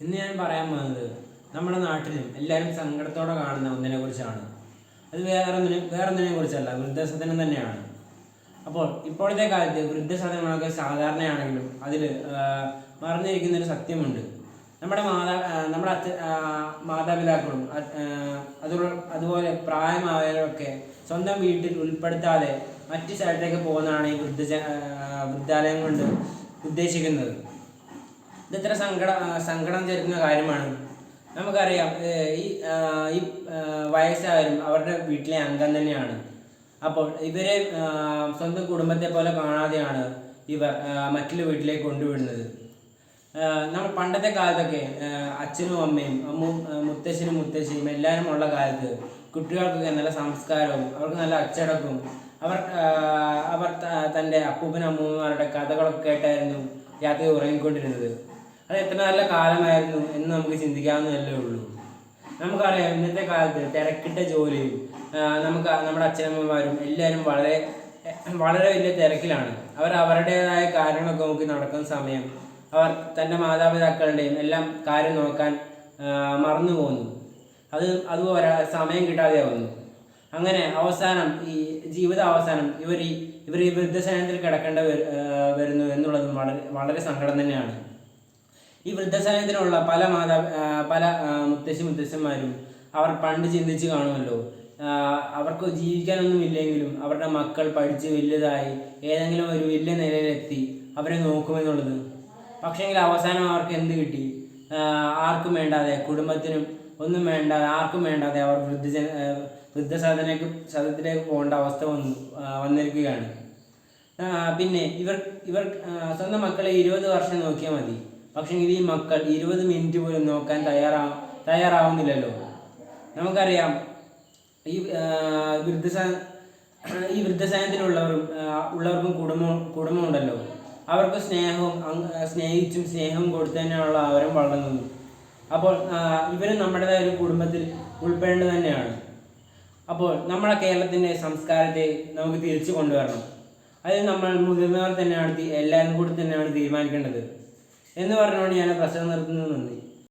ഇന്ന് ഞാൻ പറയാൻ പോകുന്നത് നമ്മുടെ നാട്ടിലും എല്ലാവരും സങ്കടത്തോടെ കാണുന്ന ഒന്നിനെ കുറിച്ചാണ് അത് വേറെ ഒന്നിനെ വേറെ ഒന്നിനെ കുറിച്ചല്ല വൃദ്ധസദനം തന്നെയാണ്. അപ്പോൾ ഇപ്പോഴത്തെ കാലത്ത് വൃദ്ധസദനങ്ങളൊക്കെ സാധാരണയാണെങ്കിലും അതിൽ മറന്നിരിക്കുന്ന ഒരു സത്യമുണ്ട്. നമ്മുടെ മാതാ നമ്മുടെ അച്ഛ മാതാപിതാക്കളും അത്- അതുപോലെ അതുപോലെ പ്രായമായവരൊക്കെ സ്വന്തം വീട്ടിൽ ഉൾപ്പെടുത്താതെ മറ്റു സ്ഥലത്തേക്ക് പോകുന്നതാണ് ഈ വൃദ്ധ വൃദ്ധാലയം കൊണ്ട് ഉദ്ദേശിക്കുന്നത്. ഇതെത്ര സങ്കട സങ്കടം തരുന്ന കാര്യമാണ്. നമുക്കറിയാം ഈ ഈ വയസ്സായാലും അവരുടെ വീട്ടിലെ അംഗം തന്നെയാണ്. അപ്പോൾ ഇവരെ സ്വന്തം കുടുംബത്തെ പോലെ കാണാതെയാണ് ഇവർ മറ്റുള്ള വീട്ടിലേക്ക് കൊണ്ടുവിടുന്നത്. നമ്മൾ പണ്ടത്തെ കാലത്തൊക്കെ അച്ഛനും അമ്മയും മുത്തശ്ശനും മുത്തശ്ശിയും എല്ലാവരും ഉള്ള കാലത്ത് കുട്ടികൾക്കൊക്കെ നല്ല സംസ്കാരവും അവർക്ക് നല്ല അച്ചടക്കവും അവർ അവർ തന്റെ അപ്പൂപ്പനും അമ്മൂമ്മമാരുടെ കഥകളൊക്കെ കേട്ടായിരുന്നു രാത്രി ഉറങ്ങിക്കൊണ്ടിരുന്നത്. അത് എത്ര നല്ല കാലമായിരുന്നു എന്ന് നമുക്ക് ചിന്തിക്കാവുന്നതല്ലേ ഉള്ളൂ. നമുക്കറിയാം ഇന്നത്തെ കാലത്ത് തിരക്കിട്ട ജോലിയും നമുക്ക് നമ്മുടെ അച്ഛനമ്മമാരും എല്ലാവരും വളരെ വളരെ വലിയ തിരക്കിലാണ്. അവർ അവരുടേതായ കാര്യങ്ങളൊക്കെ നോക്കി നടക്കുന്ന സമയം അവർ തന്റെ മാതാപിതാക്കളുടെയും എല്ലാം കാര്യം നോക്കാൻ മറന്നു പോകുന്നു അത് അതുപോലെ സമയം കിട്ടാതെ ആവുന്നു അങ്ങനെ അവസാനം ഈ ജീവിത അവസാനം ഇവർ ഈ ഇവർ ഈ വൃദ്ധസദനത്തിൽ കിടക്കേണ്ട വരുന്നു എന്നുള്ളത് വളരെ വളരെ സങ്കടം തന്നെയാണ്. ഈ വൃദ്ധസദനത്തിലുള്ള പല മാതാ പല മുത്തശ്ശി മുത്തശ്ശന്മാരും അവർ പണ്ട് ചിന്തിച്ച് കാണുമല്ലോ. അവർക്ക് ജീവിക്കാനൊന്നും ഇല്ലെങ്കിലും അവരുടെ മക്കൾ പഠിച്ച് വലുതായി ഏതെങ്കിലും ഒരു വലിയ നിലയിലെത്തി അവരെ നോക്കുമെന്നുള്ളത്. പക്ഷേങ്കിൽ അവസാനം അവർക്ക് എന്ത് കിട്ടി? ആർക്കും വേണ്ടാതെ കുടുംബത്തിനും ഒന്നും വേണ്ടാതെ ആർക്കും വേണ്ടാതെ അവർ വൃദ്ധജന വൃദ്ധസദനക്ക് സദത്തിലേക്ക് പോകേണ്ട അവസ്ഥ വന്നു വന്നിരിക്കുകയാണ്. പിന്നെ ഇവർ ഇവർ സ്വന്തം മക്കളെ ഇരുപത് വർഷം നോക്കിയാൽ മതി. പക്ഷേ ഈ മക്കൾ ഇരുപത് മിനിറ്റ് പോലും നോക്കാൻ തയ്യാറാ തയ്യാറാവുന്നില്ലല്ലോ. നമുക്കറിയാം ഈ വൃദ്ധസ ഈ വൃദ്ധസദനത്തിലുള്ളവരും ഉള്ളവർക്കും കുടുംബം കുടുംബമുണ്ടല്ലോ. അവർക്ക് സ്നേഹവും സ്നേഹിച്ചും സ്നേഹം കൊടുത്തു തന്നെയാണല്ലോ അവരും വളർന്നത്. അപ്പോൾ ഇവരും നമ്മുടേതായ ഒരു കുടുംബത്തിൽ ഉൾപ്പെടേണ്ടത് തന്നെയാണ്. അപ്പോൾ നമ്മുടെ കേരളത്തിന്റെ സംസ്കാരത്തെ നമുക്ക് തിരിച്ചു കൊണ്ടുവരണം. അതിൽ നമ്മൾ മുതിർന്നവർ തന്നെയാണ് എല്ലാവരും കൂടി തന്നെയാണ് തീരുമാനിക്കേണ്ടത്. എന്ന് പറഞ്ഞുകൊണ്ട് ഞാൻ പ്രസംഗം നിർത്തുന്നു നന്ദി.